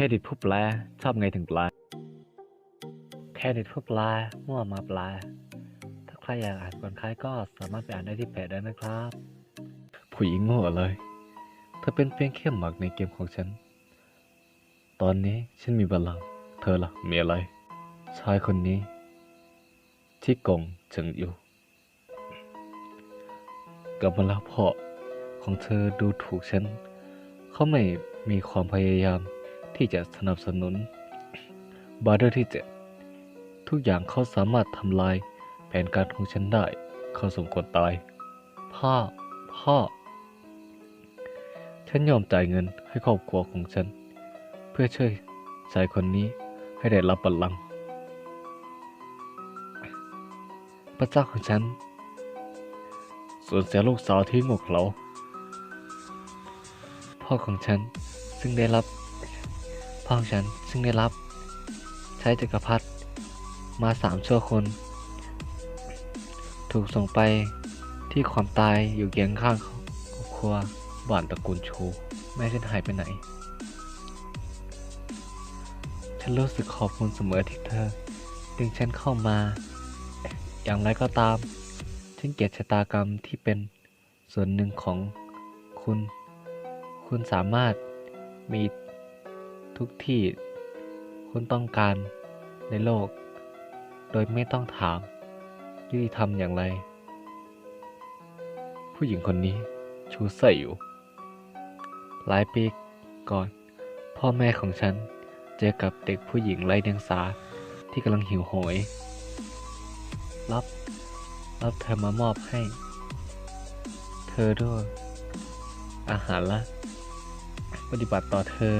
รดิตผู้แปลชอบไงถึงแปลเครดิตผู้แปลมั่วมาแปลถ้าใครอยากอ่านก่อนใครก็สามารถไปอ่านได้ที่เพจได้นะครับ ผู้หญิงโง่เลย เธอเป็นเพียงแค่หมักในเกมของฉัน ตอนนี้ฉันมีบัลลังก์เธอล่ะมีอะไร ชายคนนี้ ที่กงเฉิงอยู่กับมาแล้วพ่อของเธอดูถูกฉัน เขาไม่มีความพยายาม ที่จะสนับสนุนบาร์เดอร์ที่เจ็ดทุกอย่างเขาสามารถทำลายแผนการของฉันได้ เขาสมควรตาย พ่อ พ่อ ฉันยอมจ่ายเงินให้ครอบครัวของฉัน เพื่อช่วยชายคนนี้ให้ได้รับบัลลังก์พระเจ้าของฉันส่วนเสียลูกสาวที่งกเขาพ่อของฉันซึ่งได้รับ พ่อของฉันซึ่งได้รับใช้จักรพรรดิมาสามชั่วคน ถูกส่งไปที่ความตายอยู่เคียงข้างครอบครัวบ้านตระกูลชูแม่ฉันหายไปไหน ฉันรู้สึกขอบคุณเสมอที่เธอ ดึงฉันเข้ามา อย่างไรก็ตาม ฉันเกลียดชะตากรรมที่เป็นส่วนหนึ่งของคุณ คุณสามารถมี ทุกที่คุณต้องการในโลก โดยไม่ต้องถามยุติธรรมอย่างไร ผู้หญิงคนนี้ชูใส่อยู่ หลายปีก่อน พ่อแม่ของฉันเจอกับเด็กผู้หญิงไร้เดียงสาที่กำลังหิวโหย รับ รับเธอมามอบให้ เธอด้วย อาหารละ ปฏิบัติต่อเธอ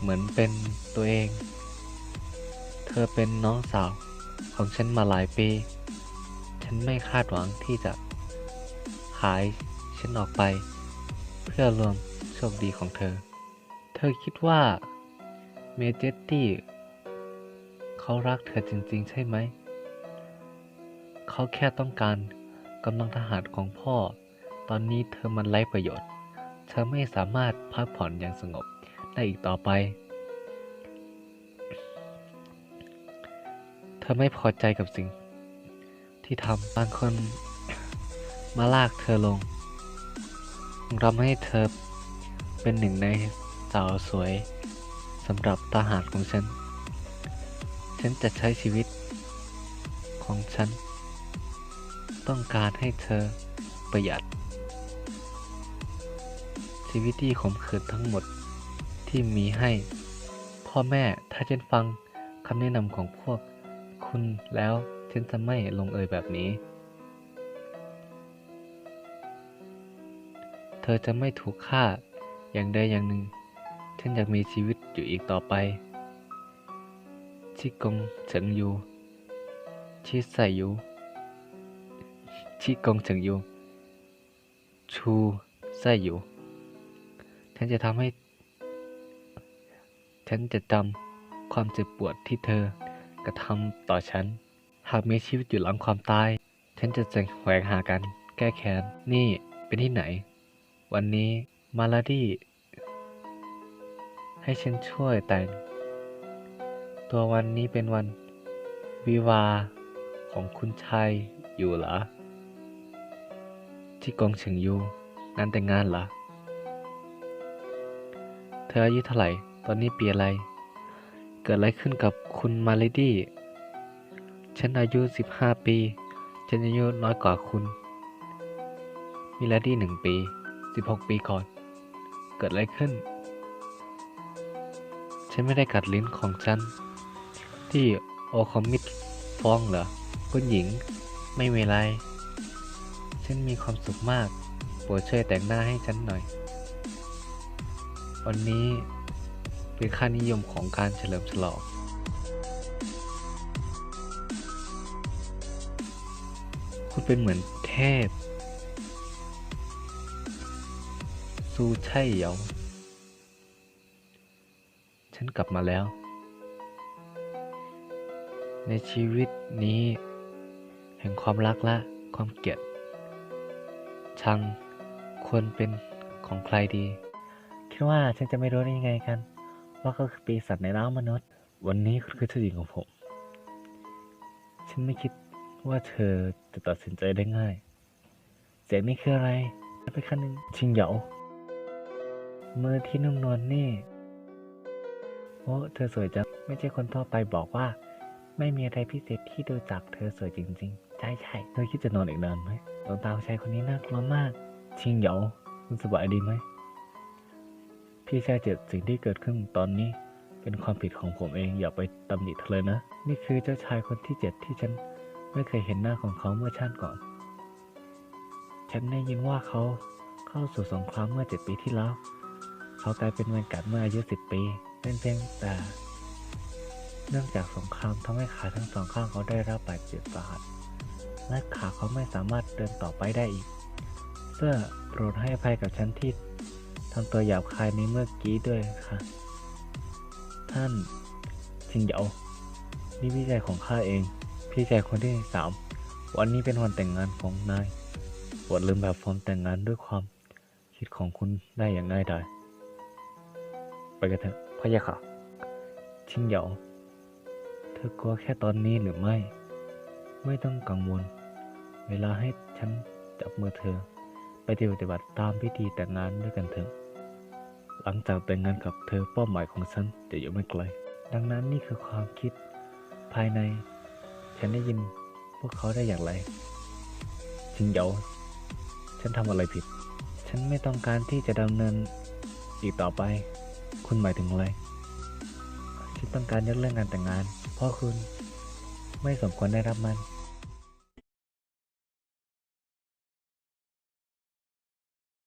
เหมือนเป็นตัวเอง เธอเป็นน้องสาวของฉันมาหลายปี ฉันไม่คาดหวังที่จะขายฉันออกไป เพื่อรวมโชคดีของเธอ เธอคิดว่าเมเจตตี้เขารักเธอจริงๆ ใช่ไหม เขาแค่ต้องการกำลังทหารของพ่อ ตอนนี้เธอมันไร้ประโยชน์ เธอไม่สามารถพักผ่อนอย่างสงบ ได้อีกต่อไปเธอไม่พอใจกับสิ่ง ที่ทำบางคนมาลากเธอลงทำให้เธอเป็นหนึ่งในสาวสวยสำหรับทหารของฉัน ฉันจะใช้ชีวิตของฉัน ต้องการให้เธอประหยัดชีวิตที่ขมขื่นทั้งหมด ที่มีให้ พ่อแม่ถ้าฉันฟังคำแนะนำของพวกคุณแล้วฉันจะไม่ลงเอยแบบนี้ เธอจะไม่ถูกฆ่าอย่างใดอย่างหนึ่งฉันอยากมีชีวิตอยู่อีกต่อไป ชิกงเฉิงยู ชิใส่ยู ชิกงเฉิงยู ชูใส่ยูฉันจะทำให้ ฉันจะจำความเจ็บปวดที่เธอกระทำต่อฉัน หากมีชีวิตอยู่หลังความตาย ฉันจะแสวงหาการแก้แค้น นี่เป็นที่ไหน วันนี้มาลาดี้ให้ฉันช่วยแต่ง ตัววันนี้เป็นวันวิวาของคุณชายอยู่เหรอ ที่กองเฉิงยูงานแต่งงานเหรอ เธออายุเท่าไหร่ ตอนนี้ปีอะไร เกิดอะไรขึ้นกับคุณมาเลดี้ ฉันอายุ 15 ปี ฉันอายุน้อยกว่าคุณ มิลาดี้หนึ่งปี 16 ปีก่อน เกิดอะไรขึ้น ฉันไม่ได้กัดลิ้นของฉัน ที่โอคอมิดฟ้องเหรอคุณหญิง ไม่มีไรฉันมีความสุขมาก โปรดช่วยแต่งหน้าให้ฉันหน่อย วันนี้ เป็นค่านิยมของการเฉลิมฉลอง คุณเป็นเหมือนเทพ ซูใช่เหรอฉันกลับมาแล้ว ในชีวิตนี้ แห่งความรักและความเกลียดชังควรเป็นของใครดี คิดว่าฉันจะไม่รู้ได้ยังไงกัน ว่าเขาคือปีศาจในร่างมนุษย์ วันนี้คุณคือเจ้าหญิงของผม ฉันไม่คิดว่าเธอจะตัดสินใจได้ง่าย เสียงนี้คืออะไรไปขั้นหนึ่งชิงเหยามือที่นุ่มนวลนี่ โอ้เธอสวยจัง ไม่ใช่คนทั่วไปบอกว่า ไม่มีอะไรพิเศษที่ดูจากเธอสวยจริง ๆ ใช่ใช่เธอคิดจะนอนอีกนานไหมดวงตาของชายคนนี้น่ากลัวมาก ชิงเหยาคุณสบายดีไหม พี่ชายเจ็ดสิ่งที่เกิดขึ้นตอนนี้ เป็นความผิดของผมเองอย่าไปตำหนิเธอเลยนะ นี่คือเจ้าชายคนที่เจ็ดที่ฉันไม่เคยเห็นหน้าของเขาเมื่อชาติก่อน ฉันได้ยินว่าเขาเข้าสู่สงครามเมื่อเจ็ดปีที่แล้ว เขากลายเป็นแวนการ์ดเมื่ออายุสิบปีเป็นเพียงแต่เนื่องจากสงครามทำให้ขาทั้งสองข้างเขาได้รับบาดเจ็บสาหัสและขาเขาไม่สามารถเดินต่อไปได้อีกเพื่อโปรดให้อภัยกับฉันที่ำตัวหยาบคายในเมื่อกี้ด้วยค่ะ ท่านชิงเหยานี่พี่ชายของข้าเอง พี่ชายคนที่สามวันนี้เป็นวันแต่งงานของนายโปรดลืมแบบฟอร์มแต่งงานด้วยความคิดของคุณได้อย่างง่ายดายไปกันเถอะพะยะค่ะชิงเหยาเธอกลัวแค่ตอนนี้หรือไม่ ไม่ต้องกังวล เวลาให้ฉันจับมือเธอ ไปปฏิบัติตามพิธีแต่งงานด้วยกันเถอะ หลังจากแต่งงานกับเธอเป้าหมายของฉันจะอยู่ไม่ไกล ดังนั้นนี่คือความคิดภายใน ฉันได้ยินพวกเขาได้อย่างไรชิงเหยาฉันทำอะไรผิด ฉันไม่ต้องการที่จะดำเนินอีกต่อไป คุณหมายถึงอะไร ฉันต้องการยกเลิกงานแต่งงาน เพราะคุณไม่สมควรได้รับมัน